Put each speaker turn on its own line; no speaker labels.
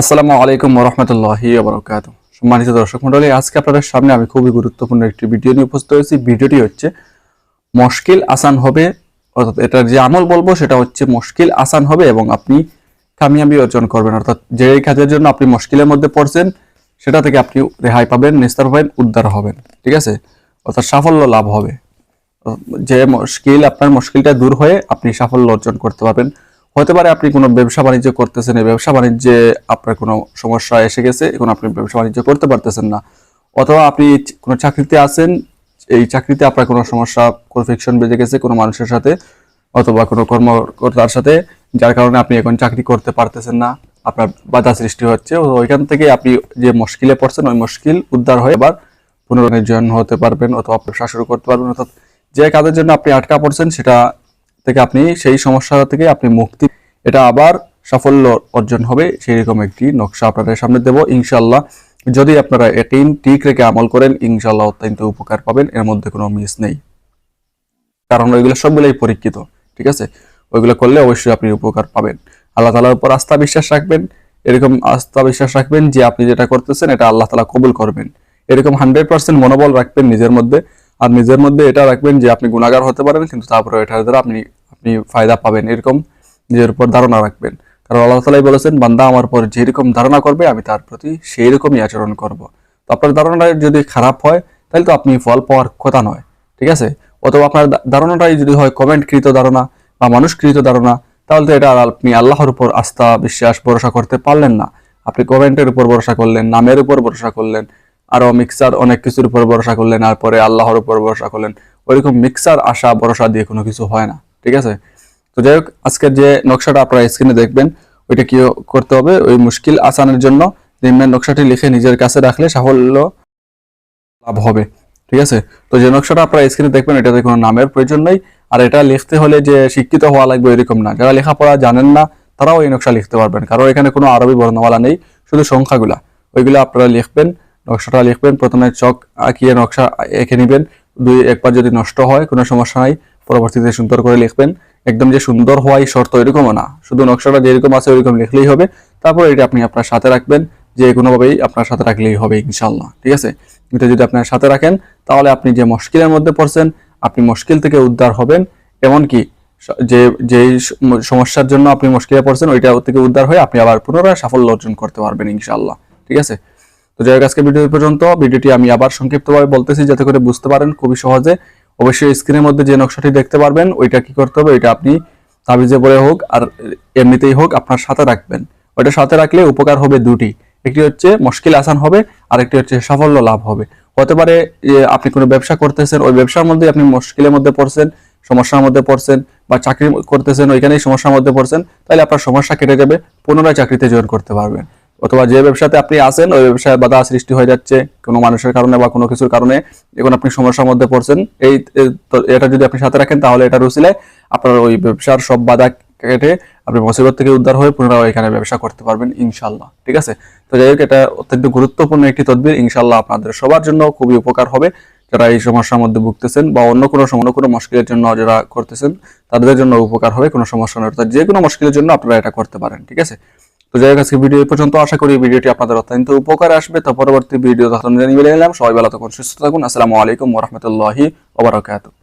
আসসালামু আলাইকুম রহমতুল্লাহি বরকাত সম্মানিত দর্শক মন্ডলী আজকে আপনাদের সামনে আমি খুবই গুরুত্বপূর্ণ একটি ভিডিও নিয়ে উপস্থিত হয়েছি। ভিডিওটি হচ্ছে মুশকিল আসান হবে, অর্থাৎ এটার যে আমল বলব সেটা হচ্ছে মুশকিল আসান হবে এবং আপনি কামিয়াবি অর্জন করবেন। অর্থাৎ যে কাজের জন্য আপনি মুশকিলের মধ্যে পড়ছেন, সেটা থেকে আপনি রেহাই পাবেন, নিস্তার পাবেন, উদ্ধার হবেন। ঠিক আছে? অর্থাৎ সাফল্য লাভ হবে। যে মুশকিল, আপনার মুশকিলটা দূর হয়ে আপনি সাফল্য অর্জন করতে পারবেন। হতে পারে আপনি কোনো ব্যবসা বাণিজ্য করতেছেন, এই ব্যবসা বাণিজ্যে আপনার কোনো সমস্যা এসে গেছে, এখন আপনি ব্যবসা বাণিজ্য করতে পারতেছেন না। অথবা আপনি কোনো চাকরিতে আছেন, এই চাকরিতে আপনার কোনো সমস্যা কনফিকশন বেজে গেছে কোনো মানুষের সাথে অথবা কোনো কর্মকর্তার সাথে, যার কারণে আপনি এখন চাকরি করতে পারতেছেন না, আপনার বাধা সৃষ্টি হচ্ছে। ওইখান থেকে আপনি যে মুশকিলে পড়ছেন, ওই মুশকিল উদ্ধার হয়ে এবার পুনর্নির্জন হতে পারবেন অথবা ব্যবসা শুরু করতে পারবেন। অর্থাৎ যে কাজের জন্য আপনি আটকা পড়ছেন, সেটা থেকে আপনি সেই সমস্যা থেকে আপনি মুক্তি এটা আবার সাফল্য অর্জন হবে সেই রকম একটি নকশা আপনাদের সামনে দেব। ইনশাল্লাহ যদি আপনারা এটিন ঠিক রেখে আমল করেন ইনশাল্লাহ অত্যন্ত উপকার পাবেন, এর মধ্যে কোনো মিস নেই। কারণ ওইগুলো সবগুলোই পরীক্ষিত, ঠিক আছে? ওইগুলো করলে অবশ্যই আপনি উপকার পাবেন। আল্লাহ তালার উপর আস্থা বিশ্বাস রাখবেন, এরকম আস্থা বিশ্বাস রাখবেন যে আপনি যেটা করতেছেন এটা আল্লাহ তালা কবুল করবেন। এরকম হান্ড্রেড পার্সেন্ট মনোবল রাখবেন নিজের মধ্যে, আর নিজের মধ্যে এটা রাখবেন যে আপনি গুণাগার হতে পারেন, কিন্তু তারপরে এটার দ্বারা আপনি আপনি ফায়দা পাবেন, এরকম নিজের উপর ধারণা রাখবেন। কারণ আল্লাহ তালাই বলেছেন, বান্দা আমার পর যেরকম ধারণা করবে, আমি তার প্রতি সেই রকমই আচরণ করব। তো আপনার ধারণাটা যদি খারাপ হয়, তাহলে তো আপনি ফল পাওয়ার কথা নয়, ঠিক আছে? অথবা আপনার ধারণাটাই যদি হয় কমেন্টকৃত ধারণা বা মানুষকৃত ধারণা, তাহলে তো এটা আপনি আল্লাহর উপর আস্থা, বিশ্বাস, ভরসা করতে পারলেন না। আপনি কমেন্টের উপর ভরসা করলেন, নামের উপর ভরসা করলেন, আরও মিক্সার অনেক কিছুর উপর ভরসা করলেন, আর পরে আল্লাহর উপর ভরসা করলেন। ওইরকম মিক্সার, আশা, ভরসা দিয়ে কোনো কিছু হয় না। ঠিক আছে? তো যাই হোক, আজকের যে নকশাটা আপনারা স্ক্রিনে দেখবেন, ওইটা কি করতে হবে? ওই মুশকিল আসানের জন্য নিম্নের নকশাটি লিখে নিজের কাছে রাখলে সাফল্য লাভ হবে। ঠিক আছে? তো যে নকশাটা আপনারা স্ক্রিনে দেখবেন, এটাতে কোনো নামের প্রয়োজন নেই। আর এটা লিখতে হলে যে শিক্ষিত হওয়া লাগবে এরকম না। যারা লেখাপড়া জানেন না, তারাও এই নকশা লিখতে পারবেন। কারণ এখানে কোনো আরবি বর্ণমালা নেই, শুধু সংখ্যাগুলা। ওইগুলো আপনারা লিখবেন, নকশাটা লিখবেন, প্রথমে চক আঁকিয়ে নকশা এঁকে নেবেন। দুই, একবার যদি নষ্ট হয়, কোনো সমস্যা নাই। পরবর্তীতে সুন্দর করে লিখবেন। একদম যে সুন্দর হওয়াই শর্ত এরকমও না। শুধু নকশাটা যেরকম আছে ওইরকম লিখলেই হবে। তারপর এটা আপনি আপনার সাথে রাখবেন। যে কোনোভাবেই আপনার সাথে রাখলেই হবে ইনশাল্লাহ ঠিক আছে? এটা যদি আপনার সাথে রাখেন, তাহলে আপনি যে মুশকিলের মধ্যে পড়ছেন, আপনি মুশকিল থেকে উদ্ধার হবেন। এমনকি যে যেই সমস্যার জন্য আপনি মুশকিলে পড়ছেন ওইটা থেকে উদ্ধার হয়ে আপনি আবার পুনরায় সাফল্য অর্জন করতে পারবেন ইনশাল্লাহ ঠিক আছে? তো যাই হোক আজকে ভিডিও পর্যন্ত। ভিডিওটি আমি আবার সংক্ষিপ্তভাবে বলতেছি যাতে করে বুঝতে পারেন, খুবই সহজে। অবশ্যই স্ক্রিনের মধ্যে যে নকশাটি দেখতে পারবেন, ওইটা কি করতে হবে, ওইটা আপনি তাবিজে পরে হোক আর এমনিতেই হোক আপনার সাথে রাখবেন। ওইটা সাথে রাখলে উপকার হবে দুটি। একটি হচ্ছে মুশকিল আসান হবে আর একটি হচ্ছে সাফল্য লাভ হবে। হতে পারে আপনি কোনো ব্যবসা করতেছেন, ওই ব্যবসার মধ্যে আপনি মুশকিলের মধ্যে পড়ছেন, সমস্যার মধ্যে পড়ছেন বা চাকরি করতেছেন, ওইখানেই সমস্যার মধ্যে পড়ছেন, তাহলে আপনার সমস্যা কেটে যাবে, পুনরায় চাকরিতে জয়েন করতে পারবেন। অথবা যে ব্যবসাতে আপনি আছেন, ওই ব্যবসায় বাধা সৃষ্টি হয়ে যাচ্ছে কোনো মানুষের কারণে বা কোনো কিছুর কারণে। এখন আপনি সমস্যার মধ্যে পড়ছেন, এই এটা যদি আপনি সাথে রাখেন, তাহলে এটা রুসিলে আপনার ওই ব্যবসার সব বাধা কেটে আপনি মুসিবত থেকে উদ্ধার হয়ে পুনরায় এখানে ব্যবসা করতে পারবেন ইনশাল্লাহ ঠিক আছে? তো যাই হোক, এটা অত্যন্ত গুরুত্বপূর্ণ একটি তদবির ইনশাল্লাহ আপনাদের সবার জন্য খুবই উপকার হবে। যারা এই সমস্যার মধ্যে ভুগতেছেন বা অন্য কোনো অন্য কোনো মুশকিলের জন্য যারা করতেছেন, তাদের জন্য উপকার হবে, কোনো সমস্যা নেই অর্থাৎ যে কোনো মুশকিলের জন্য আপনারা এটা করতে পারেন, ঠিক আছে? তো যাই হোক, আজকে ভিডিও পর্যন্ত। আশা করি ভিডিওটি আপনাদের অত্যন্ত উপকার আসবে। তো পরবর্তী ভিডিও তখন জানিয়ে গেলাম সবাই ভালো থাকুন, সুস্থ থাকুন। আসসালামু আলাইকুম ওরহমতুল্লাহি ওবরাকাতুহ